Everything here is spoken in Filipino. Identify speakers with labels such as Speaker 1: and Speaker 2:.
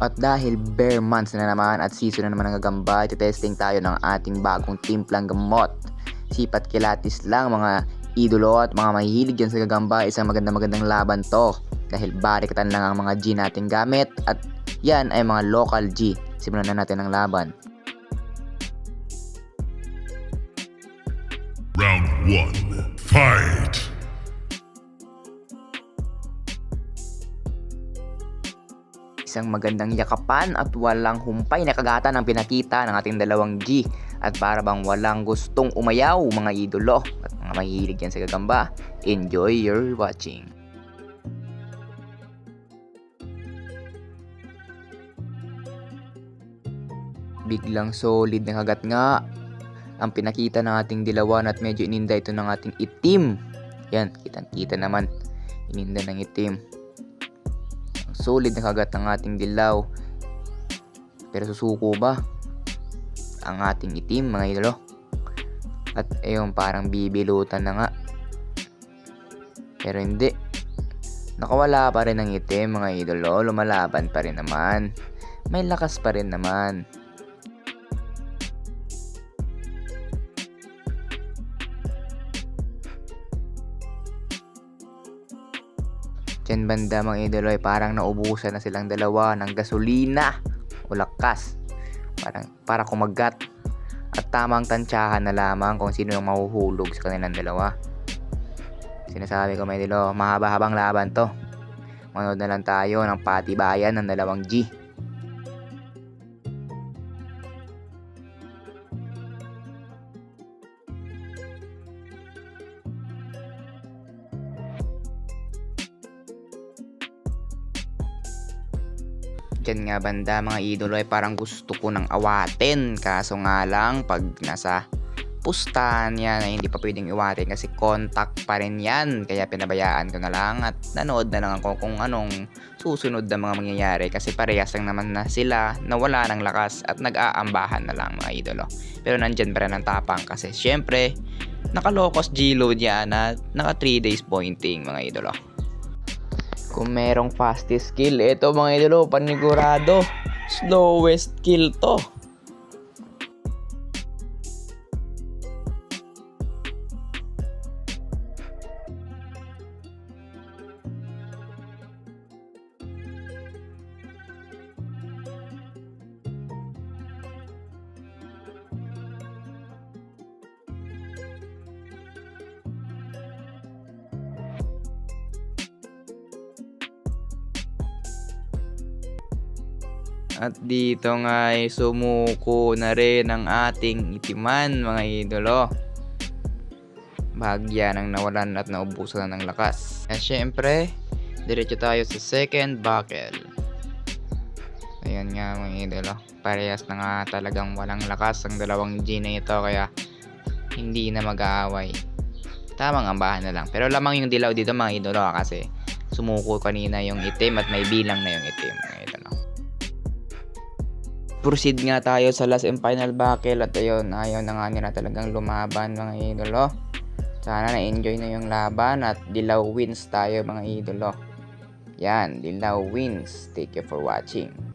Speaker 1: At dahil bare months na naman at season na naman ng gagamba, testing tayo ng ating bagong timplang gamot. Sipat kilatis lang mga idolo at mga mahihilig dyan sa gagamba, isang maganda magandang laban to. Dahil barikatan lang ang mga G natin gamit at yan ay mga local G. Simulan na natin ang laban.
Speaker 2: Round one. Fight!
Speaker 1: Isang magandang yakapan at walang humpay na kagatan ang pinakita ng ating dalawang G. At para bang walang gustong umayaw mga idolo at mga mahihilig yan sa gagamba. Enjoy your watching. Biglang solid na kagat nga ang pinakita ng ating dilawan at medyo ininda ito ng ating itim. Yan, kitang-kita naman. Ininda ng itim solid na kagat ng ating dilaw. Pero susuko ba? Ang ating itim mga idolo. At ayun parang bibilutan na nga. Pero hindi. Nakawala pa rin ang itim mga idolo. Lumalaban pa rin naman. May lakas pa rin naman. Diyan banda mga idolo ay parang naubusan na silang dalawa ng gasolina o lakas. Parang para kumagat. At tamang tansyahan na lamang kung sino yung mahuhulog sa kanilang dalawa. Sinasabi ko mga idolo, mahaba-habang laban to. Manood na lang tayo ng patibayan ng dalawang G. Diyan nga banda mga idolo ay parang gusto ko ng awatin. Kaso nga lang pag nasa pustahan yan ay hindi pa pwedeng iwatin kasi contact pa rin yan. Kaya pinabayaan ko na lang at nanood na lang ako kung anong susunod na mga mangyayari kasi parehas lang naman na sila na wala ng lakas at nag-aambahan na lang mga idolo. Pero nandyan pa rin ang tapang kasi syempre nakalokos G-load yan at naka 3 days pointing mga idolo. Kung merong fastest kill, ito mga idolo, panigurado. Slowest kill to. At dito nga ay sumuko na rin ang ating itiman mga idolo. Bahagya nang nawalan at naubusan ng lakas. At syempre, diretso tayo sa second buckle. Ayan nga mga idolo. Parehas na nga talagang walang lakas ang dalawang G na ito kaya hindi na mag-aaway. Tamang ambahan na lang. Pero lamang yung dilaw dito mga idolo ah, kasi sumuko kanina yung itim at may bilang na yung itim mga idolo proceed nga tayo sa last and final buckle at ayun, ayaw na nga nila talagang lumaban mga idolo. Sana na-enjoy na yung laban at dilaw wins tayo mga idolo. Yan, dilaw wins. Thank you for watching.